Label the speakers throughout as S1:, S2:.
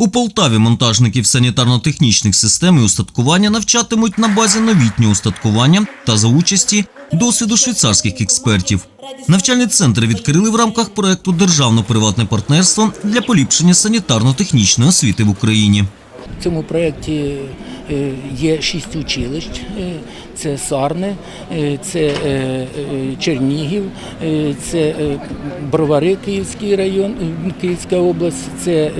S1: У Полтаві монтажників санітарно-технічних систем і устаткування навчатимуть на базі новітнього устаткування та за участі досвіду швейцарських експертів. Навчальний центр відкрили в рамках проекту Державно-приватне партнерство для поліпшення санітарно-технічної освіти в Україні.
S2: В цьому проєкті е, є шість училищ. Е, Це Сарне, е, це Чернігів, це Бровари, Київський район, Київська область, це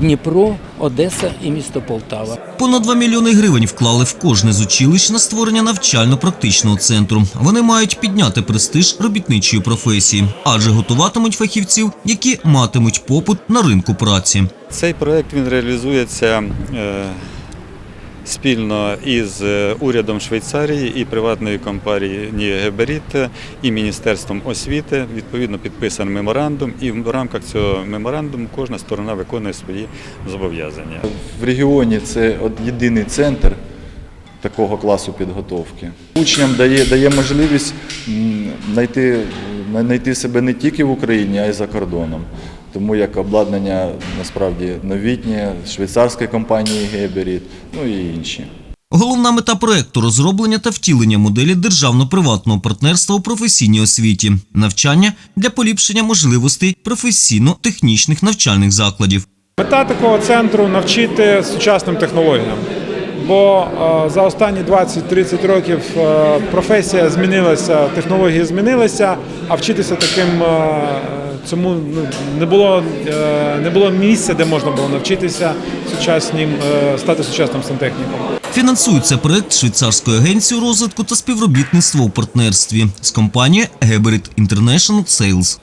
S2: Дніпро, Одеса і місто Полтава.
S1: Понад 2 мільйони гривень вклали в кожне з училищ на створення навчально-практичного центру. Вони мають підняти престиж робітничої професії, адже готуватимуть фахівців, які матимуть попит на ринку праці.
S3: Цей проект він реалізується е, спільно із е, урядом Швейцарії і приватною компанією Геберіт і Міністерством освіти. Відповідно підписаний меморандум, і в рамках цього меморандуму кожна сторона виконує свої зобов'язання.
S4: В регіоні це єдиний центр такого класу підготовки. Учням дає, дає можливість знайти, знайти себе не тільки в Україні, а й за кордоном. Тому як обладнання насправді новітнє швейцарської компанії Геберіт, ну і інші.
S1: Головна мета проекту розроблення та втілення моделі державно-приватного партнерства у професійній освіті, навчання для поліпшення можливостей професійно-технічних навчальних закладів.
S5: Мета такого центру навчити сучасним технологіям. Бо е, за останні 20-30 років е, професія змінилася, технології змінилися, а вчитися таким е, цьому ну, не було, не було місця, де можна було навчитися сучасним, е, стати сучасним сантехніком.
S1: Фінансується проект швейцарською агенцією розвитку та співробітництва у партнерстві з компанією Geberit International Sales.